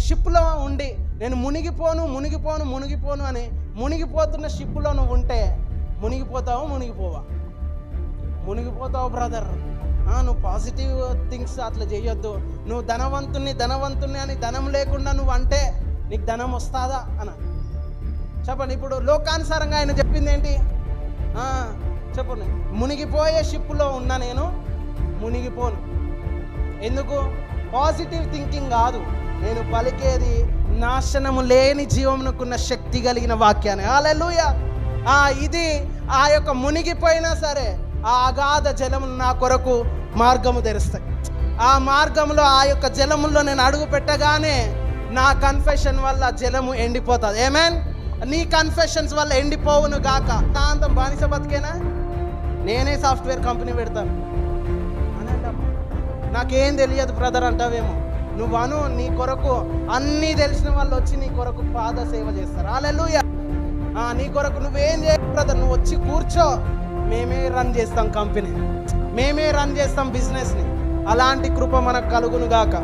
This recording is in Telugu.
షిప్లో ఉండి నేను మునిగిపోను మునిగిపోను మునిగిపోను అని మునిగిపోతున్న షిప్లో నువ్వు ఉంటే మునిగిపోతావు మునిగిపోవా? మునిగిపోతావు బ్రదర్ నువ్వు పాజిటివ్ థింగ్స్ అట్లా చేయొద్దు. నువ్వు ధనవంతుణ్ణి ధనవంతుణ్ణి అని ధనం లేకుండా నువ్వు అంటే నీకు ధనం వస్తుందా అన. చెప్పండి ఇప్పుడు లోకానుసారంగా ఆయన చెప్పింది ఏంటి? చెప్పండి. మునిగిపోయే షిప్లో ఉన్నా నేను మునిగిపోను. ఎందుకు? పాజిటివ్ థింకింగ్ కాదు. నేను పలికేది నాశనము లేని జీవమునకున్న శక్తి కలిగిన వాక్యాన్ని. హల్లెలూయా ఆ ఇది ఆ యొక్క మునిగిపోయినా సరే ఆ అగాధ జలములు నా కొరకు మార్గము తెరుస్తాయి. ఆ మార్గంలో ఆ యొక్క జలముల్లో నేను అడుగు పెట్టగానే నా కన్ఫెషన్ వల్ల జలము ఎండిపోతుంది. ఏమేన్ నీ కన్ఫెషన్స్ వల్ల ఎండిపోవును గాక. కాంతం బానిస బతికేనా? నేనే సాఫ్ట్వేర్ కంపెనీ పెడతాను. అనంటమ్మా నాకేం తెలియదు బ్రదర్ అంటావేమో. నువ్వు అను నీ కొరకు అన్నీ తెలిసిన వాళ్ళు వచ్చి నీ కొరకు పాద సేవ చేస్తారు. అలెలుయ నీ కొరకు నువ్వేం చేయ బ్రదర్ నువ్వు వచ్చి కూర్చో. మేమే రన్ చేస్తాం కంపెనీ మేమే రన్ చేస్తాం బిజినెస్ని అలాంటి కృప మనకు కలుగును గాక.